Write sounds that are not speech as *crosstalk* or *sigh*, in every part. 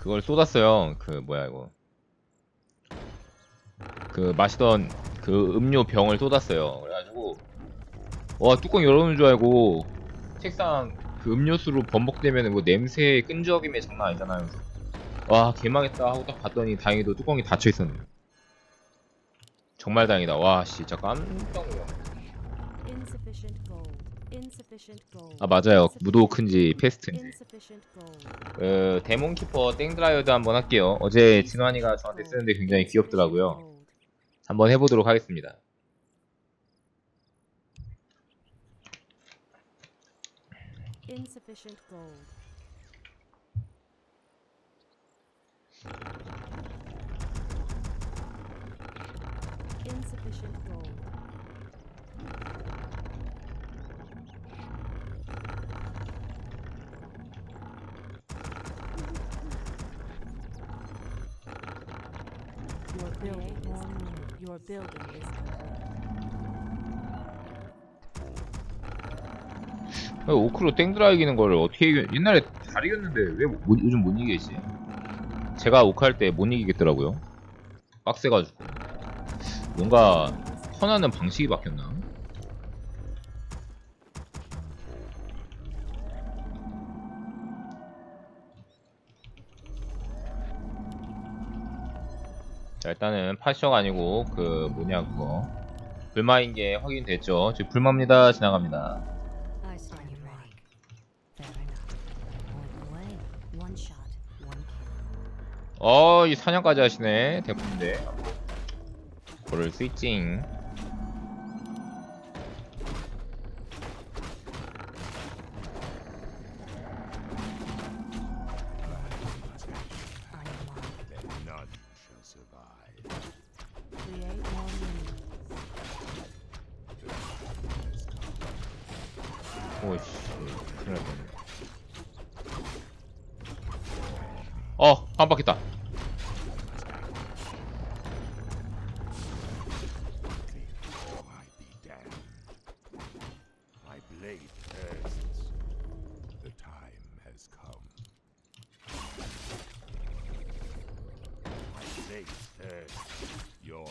그걸 쏟았어요. 그 뭐야 이거. 그 마시던 그 음료 병을 쏟았어요. 그래가지고 와 뚜껑 열어놓은 줄 알고 책상 그 음료수로 범벅되면 뭐 냄새 끈적임이 장난 아니잖아요. 와 개망했다 하고 딱 봤더니 다행히도 뚜껑이 닫혀 있었네요. 정말 다행이다. 와 씨, 진짜 깜짝 놀랐네. 아 맞아요. 무도크인지. 페스트인지. Insufficient gold. 그 데몬 키퍼 땡드라이어드 한번 할게요. 어제 진환이가 저한테 쓰는데 굉장히 귀엽더라고요. 한번 해보도록 하겠습니다. Your building is your building is complete. 아, 오크로 땡드라 이기는 거를 어떻게 이겨? 옛날에 잘 이겼는데 왜 못- 요즘 못 이기겠지? 제가 오크 할 때 못 이기겠더라고요. 빡세가지고 뭔가 턴하는 방식이 바뀌었나? 자 일단은 파시어가 아니고 그 뭐냐 그거 불마인 게 확인됐죠. 지금 불마입니다. 지나갑니다. I stand you ready. Fair enough. Point away. One shot, one kill. 어, 이 사냥까지 하시네. 그럴 수 있징. 오이씨, 큰일 날 뻔네. 어, 깜빡했다. Oh, I be damned. My blade thirsts. The time has come. My blade thirsts. Your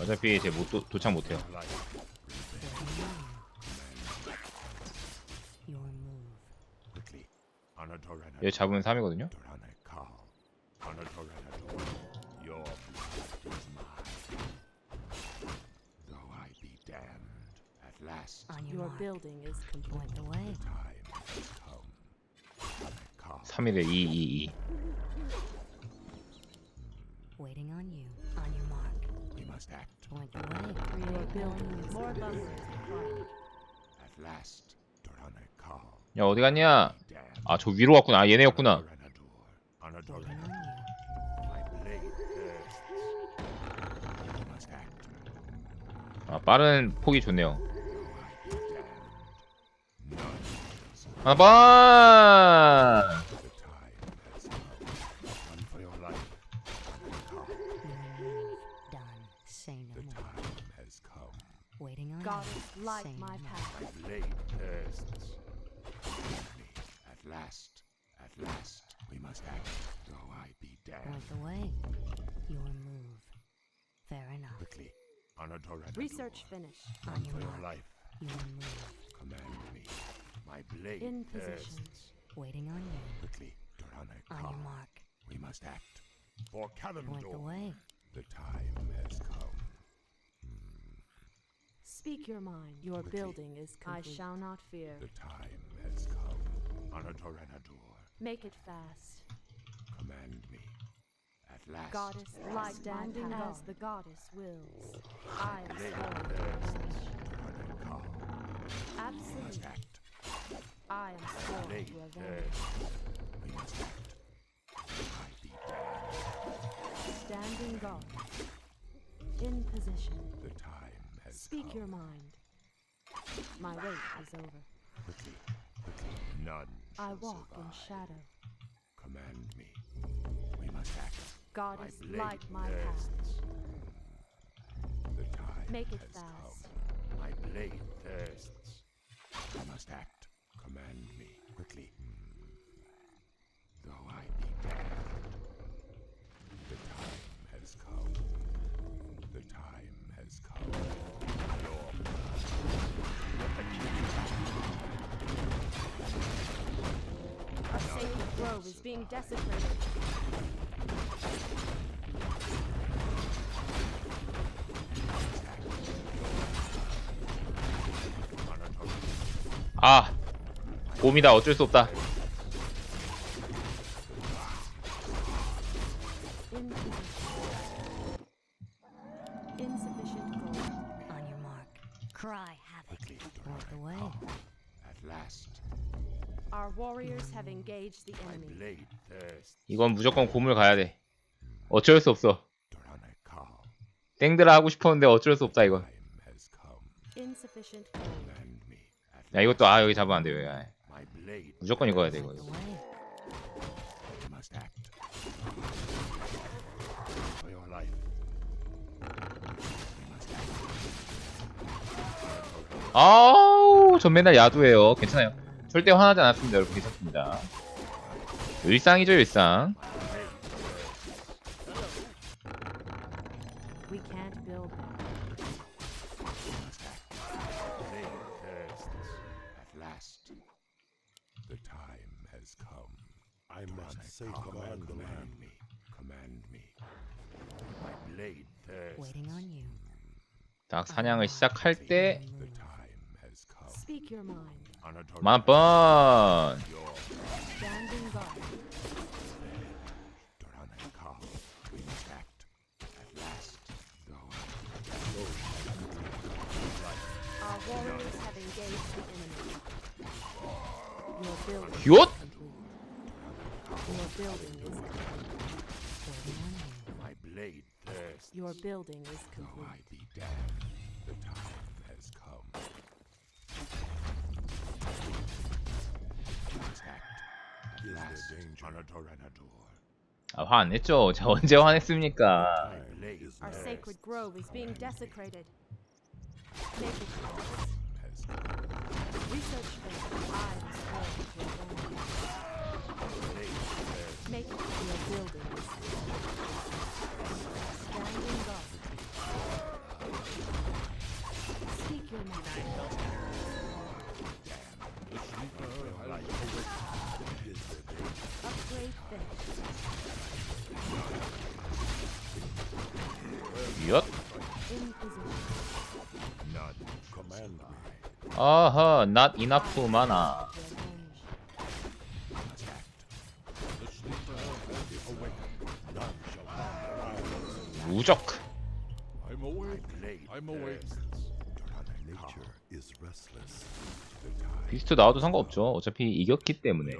어차피 제 못, 도, 도착 못해요. 얘 잡으면 3이거든요. Doranakal. Anadoranador. Your blood is mine. Though I be damned, at last On your, building is complete. Point the way. time has come. Doranakal. 3이 대 2, 2, 2. Waiting on you. On your mark. We must act. Point the way. Your building is more required. At last. 야, 어디 갔냐? 아, 저 위로 갔구나. 아, 얘네였구나. 아, 빠른 폭이 좋네요. I be light Say my no more. path. My blade thirsts. Me. At last, at last, we must act. Though I be damned. Point the way. Your move. Fair enough. Quickly. Anadoranador. Research finished. On your for your mark. life. Your move. Command me. My blade In position. thirsts. Waiting on you. Quickly, On your mark. We must act. For Point the Kalimdor. way. The time has come. Speak your mind. Your Quickly. building is complete. I shall not fear. The time has come. Anadoranador. Make it fast. Command me. At last. Goddess, light standing as the goddess wills. I am Blade sworn to thirsts. revenge. Doranakal. We must Absolute. act. I am sworn Blade to revenge. thirsts. We must act. I be damned. Standing guard. In position. The time has Speak come. your mind. My wait is over. Quickly, quickly, none. I walk survive. in shadow. Command me. We must act. God my is light my path. The time Make it has fast. Come. My blade thirsts. I must act. Command me quickly. Though I be dead, the time has come. The time has come. Grove is being desecrated. 아 곰이다 어쩔 수 없다 이건 무조건 곰을 가야 돼 어쩔 수 없어 땡드라 하고 싶었는데 어쩔 수 없다. At 야 이것도 아 여기 잡으면 안 돼요 야. 무조건 이거 해야 돼 이거. 아우 전 맨날 야두해요 괜찮아요 절대 화나지 않았습니다 여러분 괜찮습니다 일상이죠 일상 We can't build them. Blade thirsts. At last, the time has come. I must safeguard the land. Me. Command me. My blade thirsts. Waiting on you. 딱 사냥을 시작할 때 The time has come. Speak your mind. Anatol- 만번 Your building is Though complete. I be damned, the time has come. Attack. At last, Anatoranador. 아, 화 안 냈죠 자 언제 *laughs* 화냈습니까 My blade Our thirsts sacred grove is being desecrated. Make it Standing guard. Speak your mind. 아하 not enough mana. 무적 I'm awake. I'm awake. 비스트 나와도 상관없죠 어차피 이겼기 때문에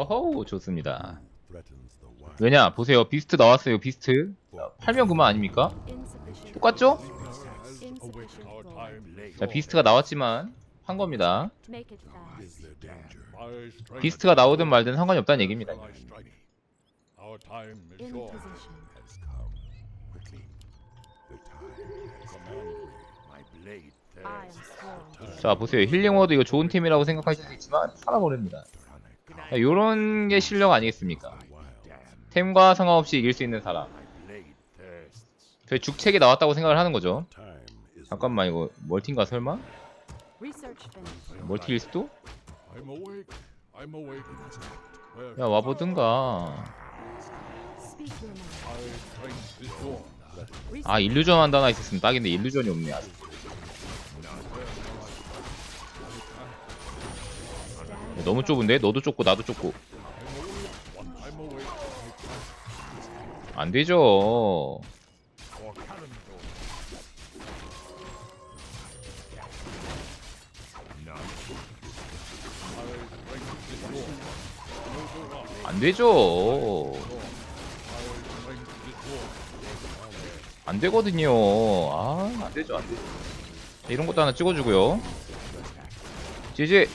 어허우 좋습니다. 왜냐 보세요 비스트 나왔어요 비스트 자, 팔면 그만 아닙니까? 똑같죠? 자 비스트가 나왔지만 한 겁니다. 비스트가 나오든 말든 상관이 없다는 얘기입니다. 자 보세요 힐링 워드 이거 좋은 팀이라고 생각하실 수 있지만 살아버립니다 자, 요런 게 실력 아니겠습니까. 템과 상관없이 이길 수 있는 사람. 저희 죽책이 나왔다고 생각을 하는 거죠 잠깐만 이거 멀티인가 설마? 멀티일 수도? 야 와보든가 아 일루전 한다 하나 있었으면 딱인데 일루전이 없네 아직 너무 좁은데? 너도 좁고 나도 좁고 I'm awake. 안 되죠 For Kalimdor. My strength is short. Noble 안 되죠 My strength is short. 안 되거든요 아 안 되죠 안 되죠 자, 이런 것도 하나 찍어주고요 지지